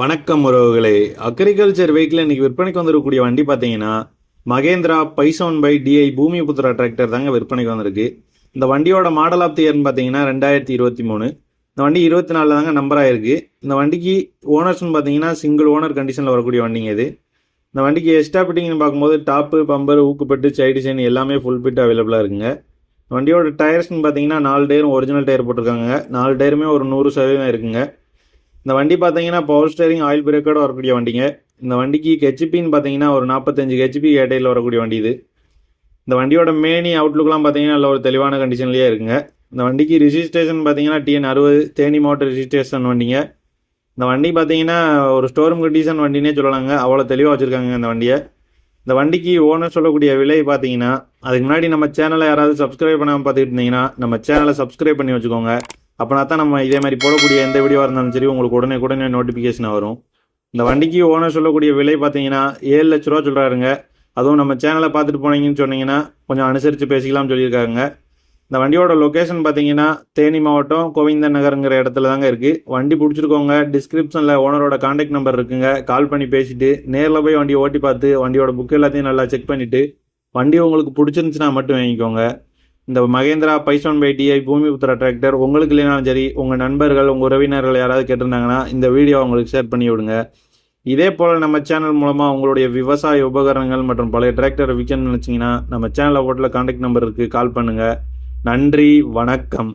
வணக்கம் உறவுகளே. Agriculture vehicle இன்னைக்கு விற்பனைக்கு வந்திருக்கக்கூடிய வண்டி பார்த்தீங்கன்னா மகேந்திரா பைசோன் பை டிஐ பூமிபுத்திரா டிராக்டர் தாங்க விற்பனைக்கு வந்திருக்கு. இந்த வண்டியோட மாடல் ஆஃப் தி இயர்னு பார்த்தீங்கன்னா ரெண்டாயிரத்தி இருபத்தி மூணு. இந்த வண்டி இருபத்தி நாலில் தாங்க நம்பர் ஆயிருக்கு. இந்த வண்டிக்கு ஓனர்ஸ்னு பார்த்தீங்கன்னா சிங்கிள் ஓனர் கண்டிஷனில் வரக்கூடிய வண்டிங்க இது. இந்த வண்டிக்கு எக்ஸ்ட்ரா பார்க்கும்போது டாப்பு பம்பர் ஊக்குப்பட்டு சைடு எல்லாமே ஃபுல் பிட் அவைலபிளாக இருக்குங்க. வண்டியோட டயர்ஸ்னு பார்த்தீங்கன்னா நாலு டயரும் ஒரிஜினல் டயர் போட்டிருக்காங்க. நாலு டயருமே ஒரு நூறு சதவீதம் இருக்குங்க. இந்த வண்டி பார்த்தீங்கன்னா பவர் ஸ்டேரிங் ஆயில் பிரேக்கோட வரக்கூடிய வண்டிங்க. இந்த வண்டிக்கு ஹெச்பின்னு பார்த்தீங்கன்னா ஒரு நாற்பத்தஞ்சு ஹெச்பி ஏடையில் வரக்கூடிய வண்டி இது. இந்த வண்டியோட மேனி அவுட்லுக்லாம் பார்த்தீங்கன்னா நல்ல ஒரு தெளிவான கண்டிஷன்லேயே இருக்குங்க. இந்த வண்டிக்கு ரிஜிஸ்ட்ரேஷன் பார்த்தீங்கன்னா டிஎன் அறுபது தேனி மாவட்ட ரிஜிஸ்ட்ரேஷன் வண்டிங்க. இந்த வண்டி பார்த்தீங்கன்னா ஒரு ஸ்டோரூம் கண்டிஷன் வண்டினே சொல்லலாங்க. அவ்வளோ தெளிவாக வச்சுருக்காங்க இந்த வண்டியை. இந்த வண்டிக்கு ஓனர் சொல்லக்கூடிய விலை பார்த்தீங்கன்னா அதுக்கு முன்னாடி நம்ம சேனலை யாராவது சப்ஸ்கிரைப் பண்ணாமல் பார்த்துக்கிட்டு இருந்தீங்கன்னா நம்ம சேனலை சப்ஸ்கிரைப் பண்ணி வச்சுக்கோங்க. அப்போனா தான் நம்ம இதே மாதிரி போடக்கூடிய எந்த வீடியோவாக இருந்தாலும் சரி உங்களுக்கு உடனே உடனே நோட்டிஃபிகேஷன் வரும். இந்த வண்டிக்கு ஓனர் சொல்லக்கூடிய விலை பார்த்தீங்கன்னா ஏழு லட்ச ரூபா சொல்கிறாருங்க அதுவும் நம்ம சேனலை பார்த்துட்டு போனீங்கன்னு சொன்னீங்கன்னா கொஞ்சம் அனுசரித்து பேசிக்கலாம்னு சொல்லியிருக்காங்க. இந்த வண்டியோட லொக்கேஷன் பார்த்தீங்கன்னா தேனி மாவட்டம் கோவிந்தன் நகருங்கிற இடத்துல தாங்க இருக்குது வண்டி பிடிச்சிருக்கோங்க டிஸ்கிரிப்ஷனில் ஓனரோட காண்டாக்ட் நம்பர் இருக்குங்க. கால் பண்ணி பேசிட்டு நேரில் போய் வண்டியை ஓட்டி பார்த்து வண்டியோட புக் எல்லாத்தையும் நல்லா செக் பண்ணிவிட்டு வண்டி உங்களுக்கு பிடிச்சிருந்துச்சுன்னா மட்டும் வாங்கிக்கோங்க. இந்த மகேந்திரா பைசோன் பை டிஐ பூமிபுத்திரா டிராக்டர் உங்களுக்கு இல்லைனாலும் சரி உங்கள் நண்பர்கள் உங்கள் உறவினர்கள் யாராவது கேட்டிருந்தாங்கன்னா இந்த வீடியோ உங்களுக்கு ஷேர் பண்ணி விடுங்க. இதே போல் நம்ம சேனல் மூலமாக உங்களுடைய விவசாய உபகரணங்கள் மற்றும் பழைய டிராக்டர் விற்கணும்னு நினச்சிங்கன்னா நம்ம சேனலில் ஓட்டில் கான்டாக்ட் நம்பருக்கு கால் பண்ணுங்கள் நன்றி வணக்கம்.